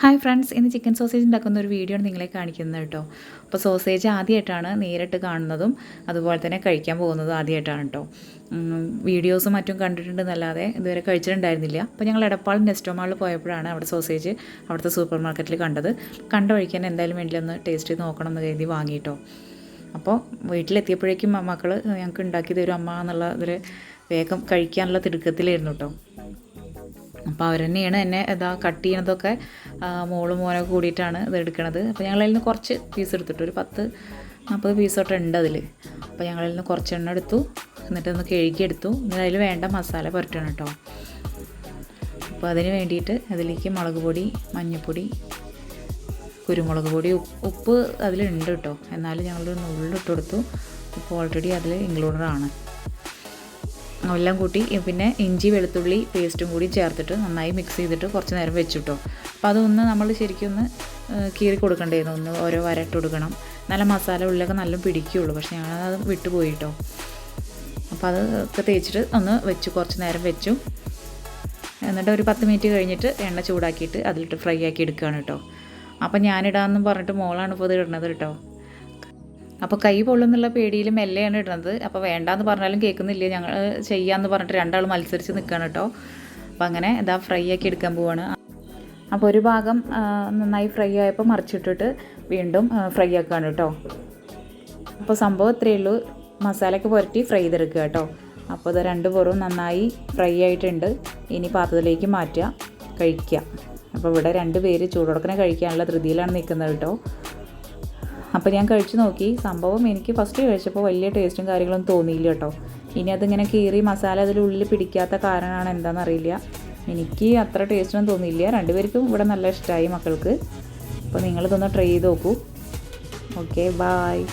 Hi friends ഇന്ന് chicken sausage ഉണ്ടാക്കുന്ന ഒരു വീഡിയോ ആണ് നിങ്ങളെ കാണിക്കുന്നത് കേട്ടോ. അപ്പോൾ സോസേജ് ആദ്യമായിട്ടാണ് നേരിട്ട് കാണുന്നതും അതുപോലെ തന്നെ കഴിക്കാൻ പോകുന്നതും ആദ്യമായിട്ടാണ് കേട്ടോ. വീഡിയോസും മറ്റും കണ്ടിട്ടുണ്ടെന്നല്ലാതെ ഇതുവരെ കഴിച്ചിട്ടുണ്ടായിരുന്നില്ല. അപ്പോൾ ഞങ്ങൾ എടപ്പാൾ നെസ്റ്റോമാളിൽ പോയപ്പോഴാണ് അവിടെ സോസേജ് അവിടുത്തെ സൂപ്പർ മാർക്കറ്റിൽ കണ്ടത്. കണ്ട കഴിക്കാൻ എന്തായാലും ഒന്ന് ടേസ്റ്റ് ചെയ്ത് നോക്കണം എന്ന് കരുതി വാങ്ങിയിട്ടോ. അപ്പോൾ വീട്ടിലെത്തിയപ്പോഴേക്കും മക്കൾ ഞങ്ങൾക്ക് ഉണ്ടാക്കി തരും അമ്മ എന്നുള്ള ഇതിൽ വേഗം കഴിക്കാനുള്ള തിടുക്കത്തിലായിരുന്നു കേട്ടോ. അപ്പോൾ അവർ തന്നെയാണ് എന്നെ ഇതാ കട്ട് ചെയ്യണതൊക്കെ മോളും മോനൊക്കെ കൂടിയിട്ടാണ് ഇത് എടുക്കണത്. അപ്പോൾ ഞങ്ങളതിൽ നിന്ന് കുറച്ച് പീസ് എടുത്തിട്ട്. ഒരു പത്ത് നാൽപ്പത് പീസോട്ട് ഉണ്ട് അതിൽ അപ്പോൾ ഞങ്ങളതിൽ നിന്ന് കുറച്ച് എണ്ണ എടുത്തു. എന്നിട്ട് ഒന്ന് കഴുകിയെടുത്തു ഇനി അതിൽ വേണ്ട മസാല പുരട്ടണം കേട്ടോ. അപ്പോൾ അതിന് വേണ്ടിയിട്ട് അതിലേക്ക് മുളക് പൊടി മഞ്ഞൾപ്പൊടി കുരുമുളക് പൊടി ഉപ്പ് അതിലുണ്ട് കേട്ടോ. എന്നാലും ഞങ്ങളൊരു നുള്ളിട്ട് കൊടുത്തു. ഉപ്പ് ഓൾറെഡി അതിൽ ഇൻക്ലൂഡഡ് ആണ്. എല്ലാം കൂട്ടി പിന്നെ ഇഞ്ചി വെളുത്തുള്ളി പേസ്റ്റും കൂടി ചേർത്തിട്ട് നന്നായി മിക്സ് ചെയ്തിട്ട് കുറച്ച് നേരം വെച്ചിട്ടോ. അപ്പോൾ അതൊന്ന് നമ്മൾ ശരിക്കും ഒന്ന് കീറി കൊടുക്കേണ്ടിയിരുന്നു ഒന്ന് ഓരോ വരട്ട് കൊടുക്കണം. നല്ല മസാല ഉള്ളിലൊക്കെ നല്ല പിടിക്കുകയുള്ളൂ പക്ഷേ ഞാനത് വിട്ടുപോയി കേട്ടോ അപ്പോൾ അത് ഒക്കെ തേച്ചിട്ട് ഒന്ന് വെച്ചു കുറച്ച് നേരം വെച്ചു. എന്നിട്ട് ഒരു പത്ത് മിനിറ്റ് കഴിഞ്ഞിട്ട് എണ്ണ ചൂടാക്കിയിട്ട് അതിലിട്ട് ഫ്രൈ ആക്കി എടുക്കുകയാണ് കേട്ടോ. അപ്പോൾ ഞാനിടാമെന്നും പറഞ്ഞിട്ട് മോളാണ് ഇപ്പോൾ ഇത് ഇടുന്നത് കേട്ടോ. അപ്പോൾ കൈ പൊള്ളുന്നുള്ള പേടിയിൽ മെല്ലെയാണ് ഇടുന്നത്. അപ്പോൾ വേണ്ടാന്ന് പറഞ്ഞാലും കേൾക്കുന്നില്ല. ഞങ്ങൾ ചെയ്യാമെന്ന് പറഞ്ഞിട്ട് രണ്ടാൾ മത്സരിച്ച് നിൽക്കുകയാണ് കേട്ടോ. അപ്പോൾ അങ്ങനെ ഇതാ ഫ്രൈ ആക്കി എടുക്കാൻ പോവാണ്. അപ്പോൾ ഒരു ഭാഗം നന്നായി ഫ്രൈ ആയപ്പോൾ മറിച്ചിട്ടിട്ട് വീണ്ടും ഫ്രൈ ആക്കുകയാണ് കേട്ടോ. അപ്പോൾ സംഭവം ഇത്രയേ ഉള്ളൂ. മസാലയൊക്കെ പുരട്ടി ഫ്രൈ ചെയ്തെടുക്കുക കേട്ടോ. അപ്പോൾ ഇത് രണ്ട് പുറവും നന്നായി ഫ്രൈ ആയിട്ടുണ്ട്. ഇനി പാത്രത്തിലേക്ക് മാറ്റുക കഴിക്കുക. അപ്പോൾ ഇവിടെ രണ്ട് പേര് ചൂടോടക്കനെ കഴിക്കാനുള്ള ധൃതിയിലാണ് നിൽക്കുന്നത് കേട്ടോ. അപ്പോൾ ഞാൻ കഴിച്ചു നോക്കി. സംഭവം എനിക്ക് ഫസ്റ്റ് കഴിച്ചപ്പോൾ വലിയ ടേസ്റ്റും കാര്യങ്ങളൊന്നും തോന്നിയില്ല കേട്ടോ. ഇനി അതിങ്ങനെ കീറി മസാല അതിലുള്ളിൽ പിടിക്കാത്ത കാരണമാണ് എന്താണെന്ന് അറിയില്ല. എനിക്ക് അത്ര ടേസ്റ്റൊന്നും തോന്നിയില്ല. രണ്ടുപേർക്കും ഇവിടെ നല്ല ഇഷ്ടമായി മക്കൾക്ക്. അപ്പോൾ നിങ്ങളിതൊന്ന് ട്രൈ ചെയ്ത് നോക്കൂ. Okay bye